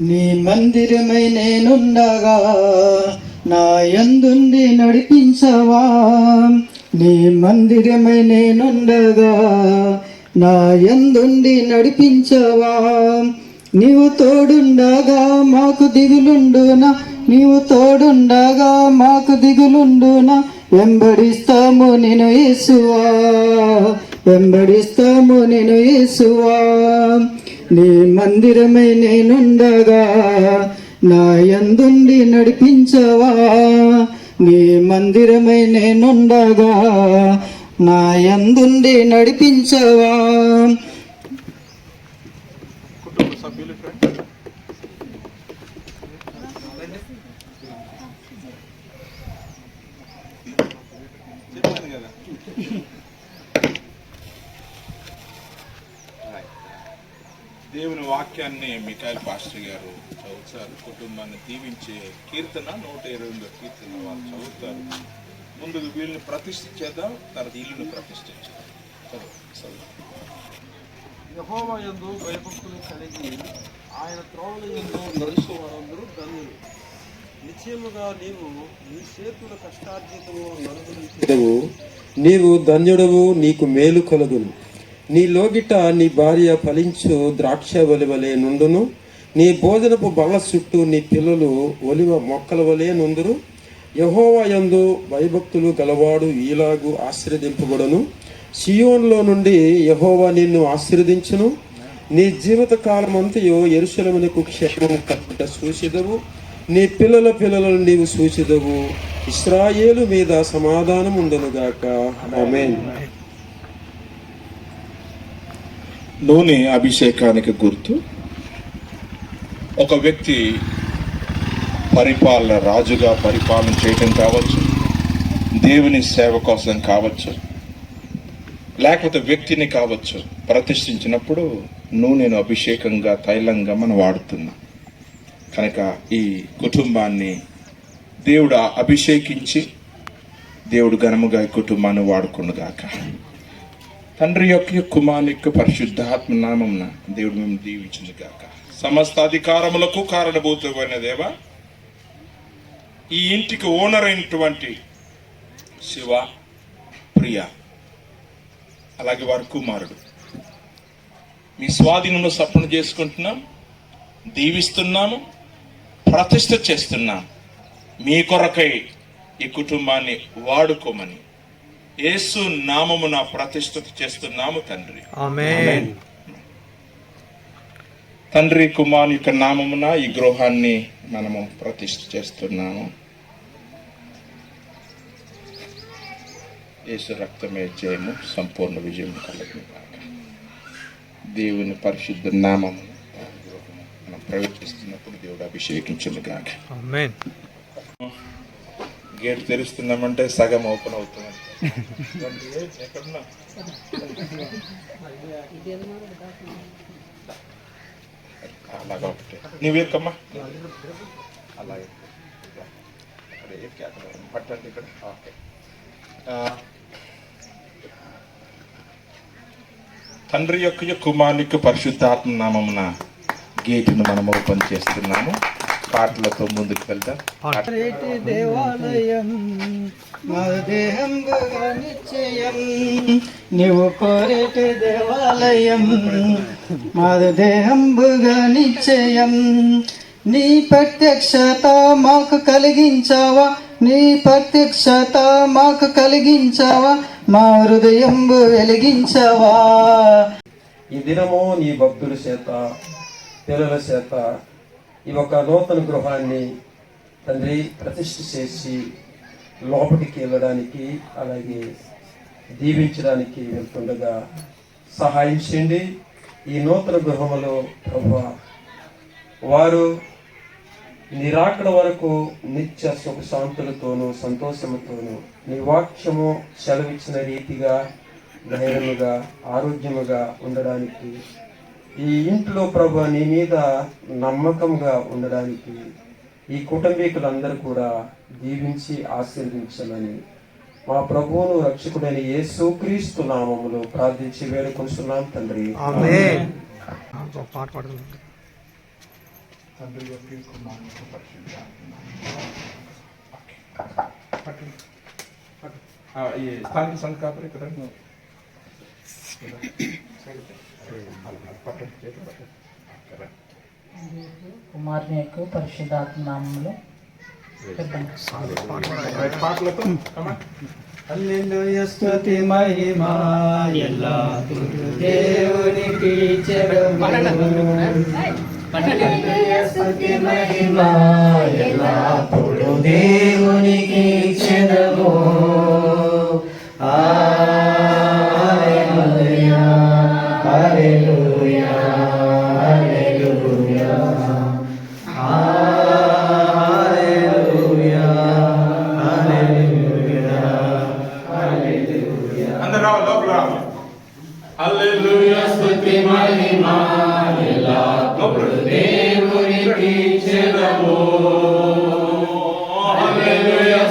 నీ మందిరమై నేనుండగా నా ఎందుండి నడిపించవా? నీ మందిరమై నేనుండగా నా ఎందుండి నడిపించవా? నీవు తోడుండగా మాకు దిగులుండునా? నీవు తోడుండగా మాకు దిగులుండునా? వెంబడిస్తాము నేను యేసువా. వెంబడిస్తాము నేను యేసువా. నీ మందిరమై నేనుండగా నా యందుండి నడిపించవా నీ మందిరమై నేనుండగా నా యందుండి నడిపించవా Thank you. దేవుని వాక్యాన్ని మికాయల్ పాస్టర్ గారు చదువుతారు. కుటుంబాన్ని దీవించే కీర్తన నూట ఇరవై ఎనిమిదో కీర్తన వాళ్ళు చదువుతారు. ముందు వీళ్ళని ప్రతిష్ఠించేద్దాం తర్వాత ఇల్లుని ప్రతిష్ఠించేద్దాం యహోవా భయభక్తులు కలిగి ఆయన త్రోవల యందు నడుచు వారందరూ ధన్యులు నిశ్చయముగా నీవు నీ చేతుల కష్టార్జితము నలుగురు నీవు ధన్యుడవు నీకు మేలు కలుగును. నీ లోగిట నీ భార్య ఫలించు ద్రాక్ష వలె నుండును. నీ భోజనపు బల్ల చుట్టూ నీ పిల్లలు ఒలివ మొక్కల వలె నుందురు యహోవయందు భయభక్తులు గలవాడు ఈలాగు ఆశీర్వదింపబడను. సియోన్లో నుండి యహోవా నిన్ను ఆశీర్వదించును. నీ జీవిత కాలమంతయు ఎరుశలమునకు క్షేమం కట్ట సూచిదవు. నీ పిల్లల పిల్లలను నీవు సూచిదవు. ఇస్రాయేలు మీద సమాధానం ఉండునుగాక ఆమెన్. నూనె అభిషేకానికి గుర్తు. ఒక వ్యక్తి పరిపాలన రాజుగా పరిపాలన చేయటం కావచ్చు దేవుని సేవ కోసం కావచ్చు లేకపోతే వ్యక్తిని కావచ్చు ప్రతిష్ఠించినప్పుడు నూనెను అభిషేకంగా తైలంగా మనం వాడుతున్నాం. కనుక ఈ కుటుంబాన్ని దేవుడు అభిషేకించి దేవుడు ఘనముగా ఈ కుటుంబాన్ని వాడుకుండుగాక తండ్రి యొక్క కుమారుని యొక్క పరిశుద్ధాత్మ నామమున దేవుడు మేము దీవించింది గాక సమస్త అధికారములకు కారణభూతమైన దేవ ఈ ఇంటికి ఓనర్ అయినటువంటి శివ ప్రియ అలాగే వారి కుమారుడు. మీ స్వాధీనంలో సపన చేసుకుంటున్నాం దీవిస్తున్నాము ప్రతిష్ట చేస్తున్నాం. మీ కొరకై ఈ కుటుంబాన్ని వాడుకోమని యేసు నామమున ప్రతిష్ఠిత చేస్తున్నాము తండ్రి. ఆమేన్. తండ్రి కుమార్ యొక్క నామమున ఈ గృహాన్ని మనము ప్రతిష్ఠ చేస్తున్నాము. యేసు రక్తమే జయము సంపూర్ణ విజయం కలుగును. దేవుని పరిశుద్ధ నామము మనం ప్రవేశిస్తున్నప్పుడు దేవుడు అభిషేకించును గాక. ఆమేన్. గేట్ తెరుస్తున్నామంటే సగం ఓపెన్ అవుతుంది. అలాగా ఒకటి నీవేకమ్మా అలాగే పట్టండి ఇక్కడ ఓకే తండ్రి యొక్క కుమారునికి పరిశుద్ధాత్మ నామమున గేటును మనం ఓపెన్ చేస్తున్నాము. పాటలతో ముందుకు వెళ్దాం. దేవాలయం నిశ్చయం నీవు కోరేటి దేవాలయం మా దేహంబుగా నిశ్చయం నీ ప్రత్యక్షత మాకు కలిగించావా? నీ ప్రత్యక్షత మాకు కలిగించావా? మా హృదయంబు వెలిగించావా? ఈ దినము నీ భక్తుల చేత పిల్లల చేత ఈ ఒక నూతన గృహాన్ని తండ్రి ప్రతిష్ఠ చేసి లోపలికి వెళ్ళడానికి అలాగే దీవించడానికి వెళ్తుండగా సహాయం చేయండి. ఈ నూతన గృహములో ప్రభు వారు నిరాకడ వరకు నిత్య సుఖ శాంతులతోనూ సంతోషముతోనూ నీ వాక్యము సెలవిచ్చిన రీతిగా ధైర్యముగా ఆరోగ్యముగా ఉండడానికి ఈ ఇంట్లో ప్రభు నీ మీద నమ్మకంగా ఉండడానికి ఈ కుటుంబీకులందరూ కూడా దీవించి ఆశీర్వించమని మా ప్రభువును రక్షకుడైన యేసుక్రీస్తు నామములు ప్రార్థించి వేడుకొస్తున్నాం తండ్రి. స్థానిక సంఘ కుమార్నికు పరిశుద్ధాత్మ నామంలో అల్లెలుయ స్తుతి మహిమా ఎల్లా దేవునికి చెడము మహిమా ఎల్లా దేవునికి చెడము ఇచ్చెదము హల్లెలూయా